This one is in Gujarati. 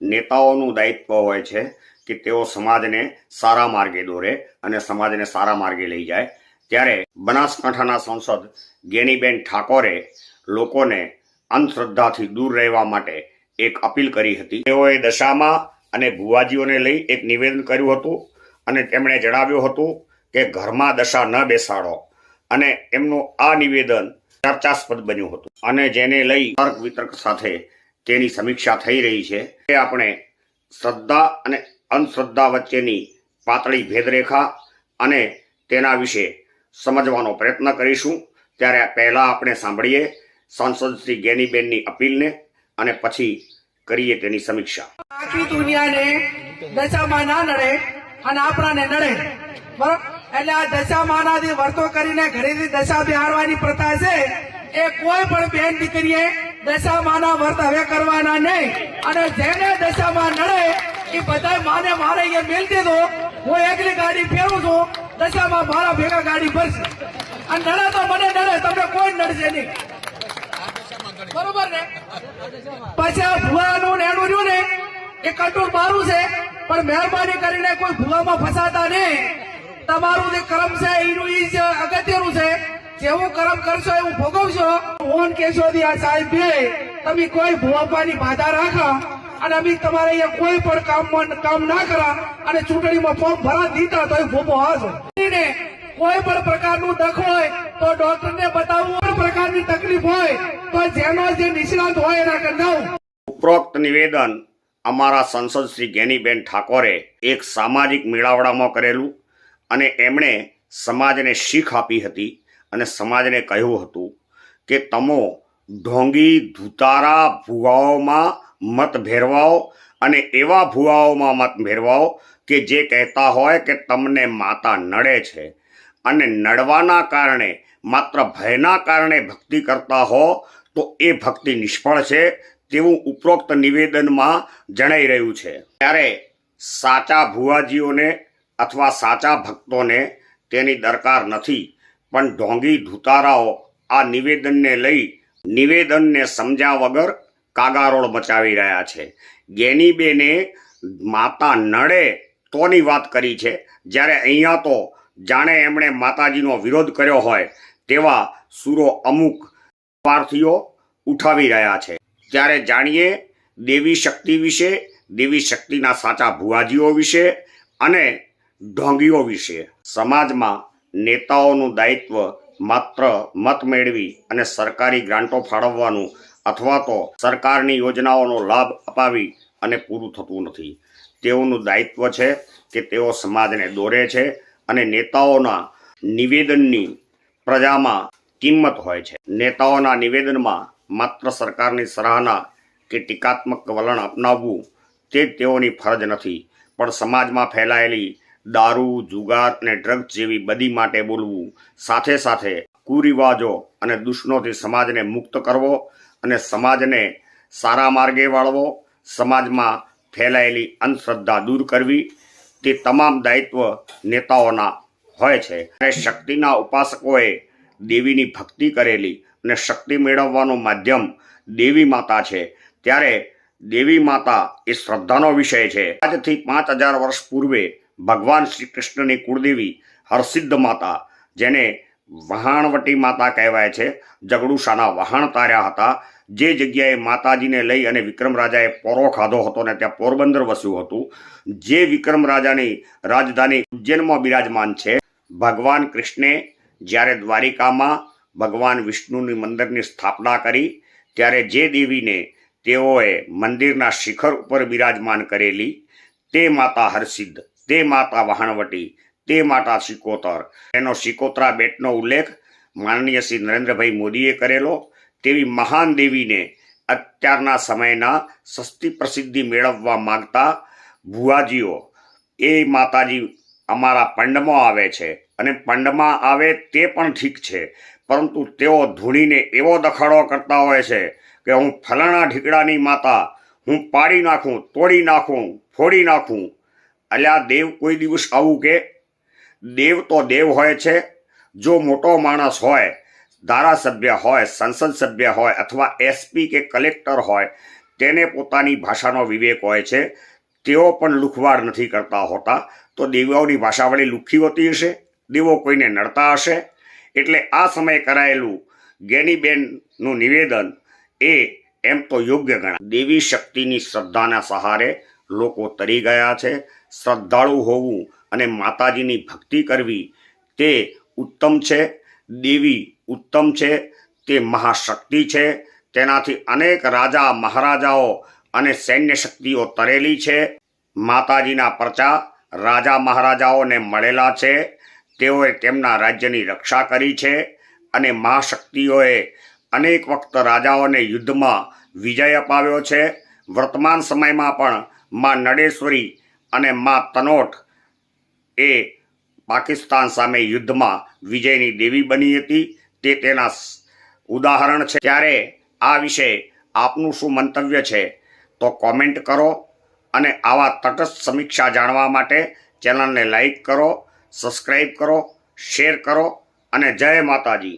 નેતાઓનું દાયિત્વ હોય છે કે તેઓ સમાજને સારા માર્ગે દોરે અને સમાજને સારા માર્ગે લઈ જાય. ત્યારે બનાસકાંઠાના સાંસદ ગેનીબેન ઠાકોરે લોકોને અંધશ્રદ્ધાથી દૂર રહેવા માટે એક અપીલ કરી હતી. તેઓએ દશામાં અને ભુવાજીઓને લઈ એક નિવેદન કર્યું હતું અને તેમણે જણાવ્યું હતું કે ઘરમાં દશા ન બેસાડો અને એમનું આ નિવેદન ચર્ચાસ્પદ બન્યું હતું અને જેને લઈ તર્ક વિતર્ક સાથે તેની સમીક્ષા થઈ રહી છે. તે આપણે શ્રદ્ધા અને અંધશ્રદ્ધા વચ્ચેની પાતળી ભેદરેખા અને તેના વિશે સમજવાનો પ્રયત્ન કરીશું. ત્યારે પહેલા આપણે સાંભળીએ સાંસદ શ્રી ગેનીબેનની અપીલને અને પછી કરીએ તેની સમીક્ષા. આખી દુનિયાને દશામાં ના નડે અને આપણાને નડે. બરોબર? એટલે આ દશામાનાથી વર્તો કરીને ઘરેથી દશા બિહારવાની પ્રથા છે. એ કોઈ પણ બેન દીકરીએ દશામાના વર્ત હવે કરવાના નહીં. અને જેને દશામાં નડે, એ બધા માને મારે એ મેલ દીધો. હું એકલી ગાડી ફેરું છું, દશામાં મારા ભેગા ગાડી ભરશે. અને નડે તો મને નડે, તમને કોઈ નડશે નહીં. બરોબર ને? પછી આ ભૂવાનું ને એનું રહ્યું ને, એ કંટ્રોલ મારું છે, પણ મહેરબાની કરીને કોઈ ભૂવામાં ફસાતા નહીં. તમારું જે ક્રમ છે, એનું ઈ જ અગત્યનું છે જેવું કરમ કરશો એવું ભોગવશો? ઓન કેશોદી આ સાહેબ તમે કોઈ ભુવાપાની બાધા રાખા? અને અમે તમારે અહીંયા કોઈ પણ કામ કામ ના કરા અને ચૂંટણીમાં ફોર્મ ભરા દીધા તો એ ભૂપો હાજો કોઈ પણ પ્રકારનું દખ હોય તો ડોક્ટરને બતાવવું. કોઈ પ્રકારની તકલીફ હોય તો જેનો જે નિષ્ણાંત હોય એના કર જવું ઉપરોક્ત નિવેદન અમારા સંસદ શ્રી ગેનીબેન ઠાકોરે એક સામાજિક મેળાવડામાં કરેલું અને એમણે સમાજને શીખ આપી હતી. અને સમાજને કહ્યું હતું કે તમો ઢોંગી ધુતારા ભુવાઓમાં મત ભેરવાઓ અને એવા ભુવાઓમાં મત ભેરવાઓ કે જે કહેતા હોય કે તમને માતા નડે છે અને નડવાના કારણે, માત્ર ભયના કારણે ભક્તિ કરતા હો, તો એ ભક્તિ નિષ્ફળ છે તેવું ઉપરોક્ત નિવેદનમાં જણાઈ રહ્યું છે. ત્યારે સાચા ભુવાજીઓને અથવા સાચા ભક્તોને તેની દરકાર નથી. પણ ઢોંગી ધુતારાઓ આ નિવેદનને લઈ નિવેદનને સમજ્યા વગર કાગારોળ મચાવી રહ્યા છે. ગેનીબેને માતા નડે તોની વાત કરી છે. જ્યારે અહીંયા તો જાણે એમણે માતાજીનો વિરોધ કર્યો હોય તેવા સુરો અમુક પાર્થીઓ ઉઠાવી રહ્યા છે. ત્યારે જાણીએ દેવી શક્તિ વિશે, દેવી શક્તિના સાચા ભુવાજીઓ વિશે અને ઢોંગીઓ વિશે. સમાજમાં નેતાઓનું દાયિત્વ માત્ર મત મેળવી અને સરકારી ગ્રાન્ટો ફાળવવાનું અથવા તો સરકારની યોજનાઓનો લાભ અપાવી અને પૂરું થતું નથી. તેઓનું દાયિત્વ છે કે તેઓ સમાજને દોરે છે અને નેતાઓના નિવેદનની પ્રજામાં કિંમત હોય છે. નેતાઓના નિવેદનમાં માત્ર સરકારની સરાહના કે ટીકાત્મક વલણ અપનાવવું તે તેઓની ફરજ નથી, પણ સમાજમાં ફેલાયેલી દારૂ, જુગાર અને ડ્રગ્સ જેવી બદી માટે બોલવું. સાથે સાથે કુરિવાજો અને દૂષણોથી સમાજને મુક્ત કરવો અને સમાજને સારા માર્ગે વાળવો, સમાજમાં ફેલાયેલી અંધશ્રદ્ધા દૂર કરવી, તે તમામ દાયિત્વ નેતાઓના હોય છે. અને શક્તિના ઉપાસકોએ દેવીની ભક્તિ કરેલી અને શક્તિ મેળવવાનું માધ્યમ દેવી માતા છે. ત્યારે દેવી માતા એ શ્રદ્ધાનો વિષય છે. આજથી પાંચ હજાર વર્ષ પૂર્વે ભગવાન શ્રી કૃષ્ણની કુળદેવી હરસિદ્ધ માતા, જેને વહાણવટી માતા કહેવાય છે. જગડુશાના વહાણ તાર્યા હતા. જે જગ્યાએ માતાજીને લઈ અને વિક્રમ રાજાએ પોરો ખાધો હતો ને ત્યાં પોરબંદર વસ્યું હતું. જે વિક્રમ રાજાની રાજધાની ઉજ્જૈનમાં બિરાજમાન છે. ભગવાન કૃષ્ણે જ્યારે દ્વારિકામાં ભગવાન વિષ્ણુની મંદિરની સ્થાપના કરી, ત્યારે જે દેવીને તેઓએ મંદિરના શિખર ઉપર બિરાજમાન કરેલી તે માતા હરસિદ્ધ તે માતા વહાણવટી, તે માતા શિકોતર એનો શિકોતરા બેટનો ઉલ્લેખ માનનીય શ્રી નરેન્દ્રભાઈ મોદીએ કરેલો. તેવી મહાન દેવીને અત્યારના સમયના સસ્તી પ્રસિદ્ધિ મેળવવા માંગતા ભુવાજીઓ, એ માતાજી અમારા પંડમાં આવે છે અને પંડમાં આવે તે પણ ઠીક છે. પરંતુ તેઓ ધૂણીને એવો દખાડો કરતા હોય છે કે હું ફલાણા ઢીકડાની માતા, હું પાડી નાખું, તોડી નાખું, ફોડી નાખું અલ્યા, દેવ કોઈ દિવસ આવું કે? દેવ તો દેવ હોય છે. જો મોટો માણસ હોય, ધારાસભ્ય હોય, સંસદ સભ્ય હોય અથવા એસપી કે કલેક્ટર હોય, તેને પોતાની ભાષાનો વિવેક હોય છે. તેઓ પણ લુખવાડ નથી કરતા હોતા. તો દેવાઓની ભાષા વળી લુખી હોતી હશે? દેવો કોઈને નડતા હશે? એટલે આ સમયે કરાયેલું ગેનીબેનનું નિવેદન એ એમ તો યોગ્ય ગણાય. દેવી શક્તિની શ્રદ્ધાના સહારે લોકો તરી ગયા છે. શ્રદ્ધાળુ હોવું અને માતાજીની ભક્તિ કરવી તે ઉત્તમ છે. દેવી ઉત્તમ છે. તે મહાશક્તિ છે. તેનાથી અનેક રાજા, મહારાજાઓ અને સૈન્ય શક્તિઓ તરેલી છે. માતાજીના પરચા રાજા, મહારાજાઓને મળેલા છે. તેઓએ તેમના રાજ્યની રક્ષા કરી છે અને મહાશક્તિઓએ અનેક વખત રાજાઓને યુદ્ધમાં વિજય અપાવ્યો છે. વર્તમાન સમયમાં પણ માં નડેશ્વરી અને માં તનોટ એ પાકિસ્તાન સામે યુદ્ધમાં વિજયની દેવી બની હતી. તે તેના ઉદાહરણ છે. ત્યારે આ વિશે આપનું શું મંતવ્ય છે? તો કોમેન્ટ કરો અને આવા તટસ્થ સમીક્ષા જાણવા માટે ચેનલને લાઈક કરો સબસ્ક્રાઈબ કરો, શેર કરો અને જય માતાજી.